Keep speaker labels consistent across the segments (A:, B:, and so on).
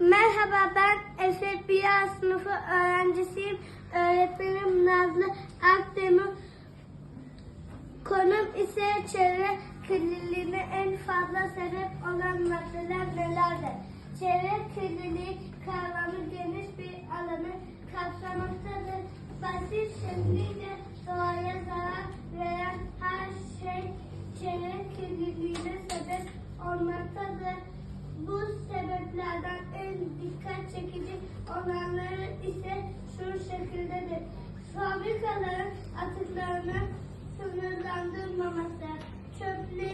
A: Merhaba ben Efe Biya sınıfı öğrencisiyim. Öğretmenim Nazlı Akdemir. Konum ise çevre kirliliğine en fazla sebep olan maddeler nelerdir? Çevre kirliliği kavramı geniş bir alanı kapsamaktadır. Basit şekliyle doğaya zarar veren her şey çevre kirliliğine sebep olmaktadır. Sebeplerden en dikkat çekici olanları ise şu şekildedir. Fabrikaların atıklarının sınırlandırılmaması, çöplerin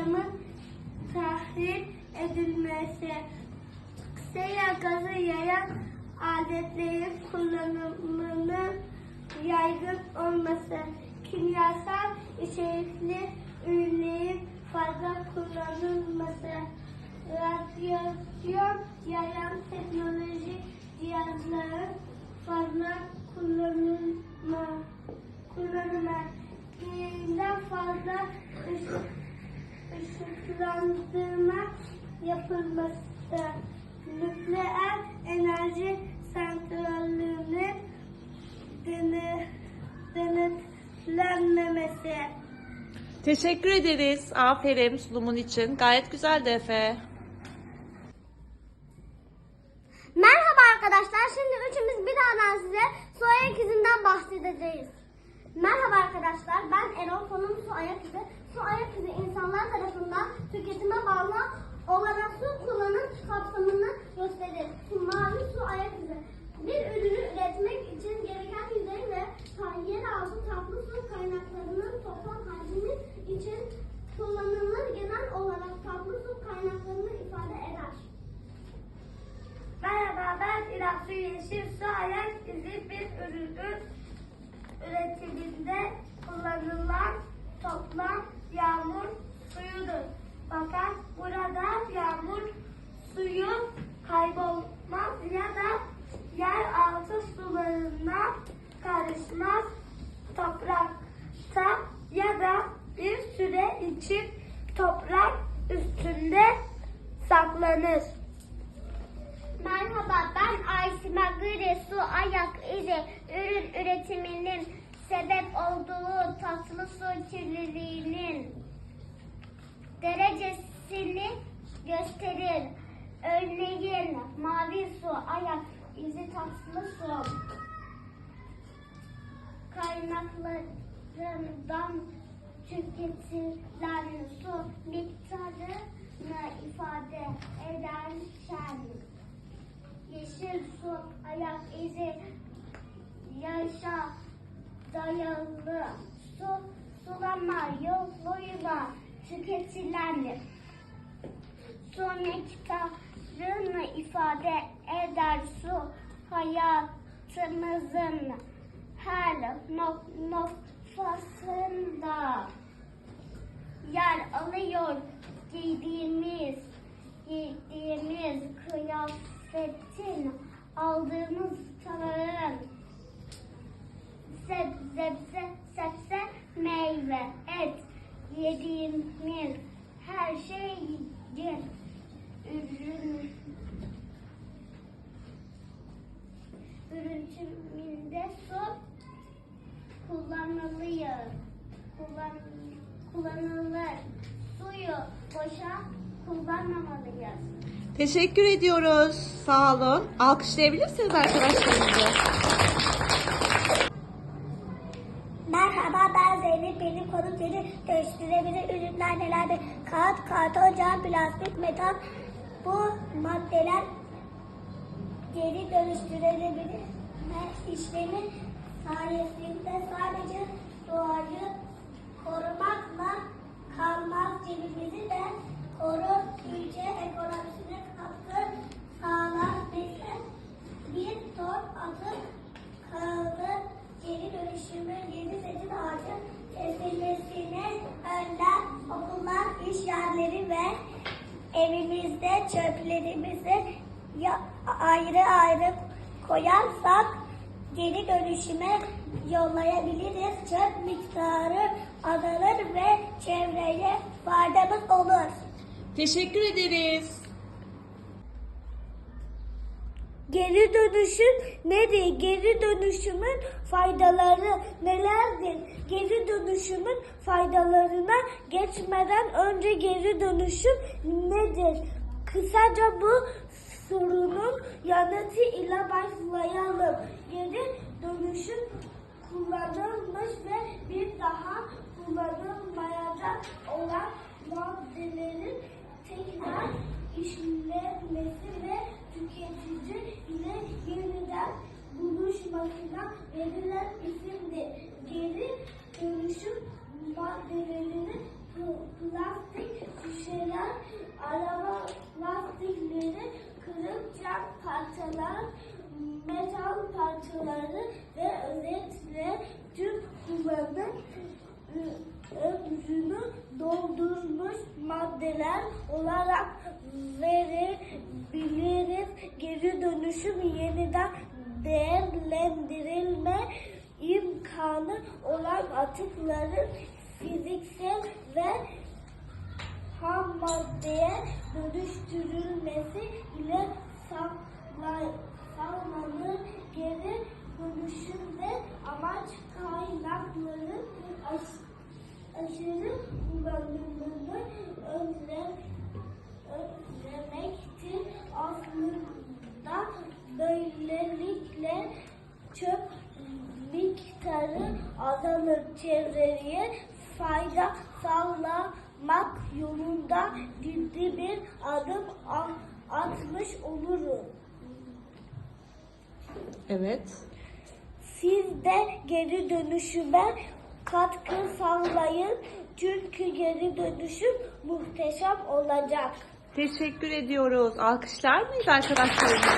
A: yaşamın tahrip edilmesi, sera gazı yayan aletlerin kullanımının yaygın olması, kimyasal içerikli ürünlerin fazla kullanılması, radyasyon yayan teknoloji cihazların fazla kullanılma, kullanımı, gereğinden fazla ışıklandırma yapılması, nükleer enerji santrallerinin dene- denetlenmemesi.
B: Teşekkür ederiz. Aferin sunumun için. Gayet güzeldi Efe.
A: Merhaba arkadaşlar. Şimdi üçümüz bir daha size su ayak izinden bahsedeceğiz. Merhaba arkadaşlar. Ben Erol. Konum su ayak izi. Su ayak izi insanlar tarafından tüketime bağlı olarak su kullanım kapsamını gösterir. Mavi su ayak izi. Bir ürünü üretmek için gereken yüzey ve yeraltı tatlı su kaynaklarının toplam hacmi için kullanılır. Genel olarak tatlı su kaynaklarını ifade eder. Merhaba ben İlaksu Yeşil Su Ayak izi bir ürünün karışmaz. Toprakta ya da bir süre için toprak üstünde saklanır. Merhaba ben Aysima Gıre Su Ayak izi ürün üretiminin sebep olduğu tatlı su kirliliğinin derecesini gösterir. Örneğin mavi su ayak izi tatlı su kaynaklarından tüketilen su miktarını ifade ederken yeşil su ayak izi yaşa dayalı su sulama yoluyla tüketilen su miktarını ifade eder su hayatımızın her nok- noktasında yer alıyor. Giydiğimiz giydiğimiz kıyafetin aldığımız tabağın sebze, sebze, meyve, et yediğimiz her şeyin ürün Kullan, kullanılır. Suyu boşa kullanmamalıyız.
B: Teşekkür ediyoruz. Sağ olun. Alkışlayabilirsiniz arkadaşlarınızı.
A: Merhaba ben Zeynep. Benim konum geri dönüştürülebilir ürünler nelerdir? Kağıt, karton, cam, plastik, metal. Bu maddeler geri dönüştürülebilir işlemi sayesinde sadece doğayı korumakla kalmaz cebimizi de korur ülke ekonomisine katkı sağlar bize bir ton atık kaldı
C: geri dönüşümü yeni zeytin ağacı kesilmesini önler okullar, iş yerleri ve evimizde çöplerimizi
A: ayrı ayrı koyarsak geri dönüşüme yollayabiliriz. Çöp miktarı azalır ve çevreye faydamız olur.
B: Teşekkür ederiz.
A: Geri dönüşüm nedir? Geri dönüşümün faydaları nelerdir? Geri dönüşümün faydalarına geçmeden önce geri dönüşüm nedir? Kısaca bu sorunun yanıtı ile başlayalım. Geri dönüşüm kullanılmış ve bir daha kullanılmayacak olan maddelerin tekrar işlenmesi ve tüketici ile yeniden buluşmasına verilen isimdir. Geri dönüşüm maddelerinin ömrünü doldurmuş maddeler olarak verebiliriz. Geri dönüşüm yeniden değerlendirilme imkanı olan atıkların fiziksel ve ham maddeye dönüştürülmesi ile sağla- sağlanır. Geri dönüşümde amaç kaynakların aşırı kullanımını önle, önlemektir. Aslında böylelikle çöp miktarı azalır. Çevreye fayda sağlamak yolunda ciddi bir adım atmış oluruz.
B: Evet.
A: Siz de geri dönüşüme katkı sağlayın. Çünkü geri dönüşüm muhteşem olacak.
B: Teşekkür ediyoruz. Alkışlar mıyız arkadaşlarımıza?